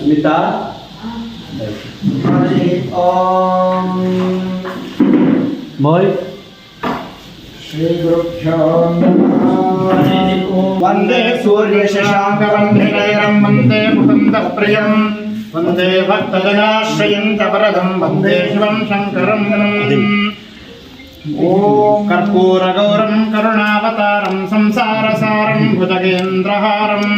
అమిత? మోయ్. శ్రీ గురుభ్యో వందే సూర్యశశాంకవందినైరం వందే ముకుంద ప్రియం. వందే భక్తజనాశ్రయం వందే శివం శంకరం ॐ कर्पूरगौरं करुणावतारं संसारसारं भुजगेन्द्रहारम्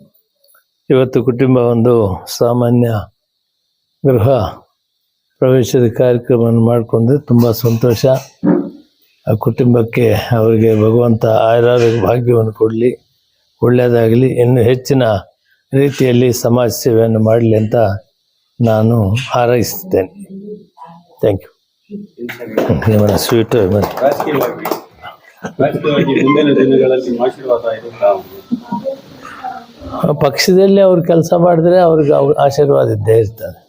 ಇವತ್ತು ಕುಟುಂಬ ಒಂದು ಸಾಮಾನ್ಯ ಗೃಹ ಪ್ರವೇಶದ ಕಾರ್ಯಕ್ರಮವನ್ನು ಮಾಡಿಕೊಂಡು ತುಂಬ ಸಂತೋಷ. ಆ ಕುಟುಂಬಕ್ಕೆ ಅವರಿಗೆ ಭಗವಂತ ಆಯುರಾರೋಗ್ಯ ಭಾಗ್ಯವನ್ನು ಕೊಡಲಿ. ಒಳ್ಳೆಯದಾಗಲಿ. ಇನ್ನೂ ಹೆಚ್ಚಿನ ರೀತಿಯಲ್ಲಿ ಸಮಾಜ ಸೇವೆಯನ್ನು ಮಾಡಲಿ ಅಂತ ನಾನು ಹಾರೈಸುತ್ತೇನೆ. ಥ್ಯಾಂಕ್ ಯು ನಿಮ್ಮ ಸ್ವೀಟ್ ಮುಂದಿನ ದಿನಗಳಲ್ಲಿ ಆಶೀರ್ವಾದ ಪಕ್ಷದಲ್ಲಿ ಅವ್ರು ಕೆಲಸ ಮಾಡಿದ್ರೆ ಅವ್ರಿಗೆ ಆಶೀರ್ವಾದ ಇದ್ದೇ ಇರ್ತದೆ.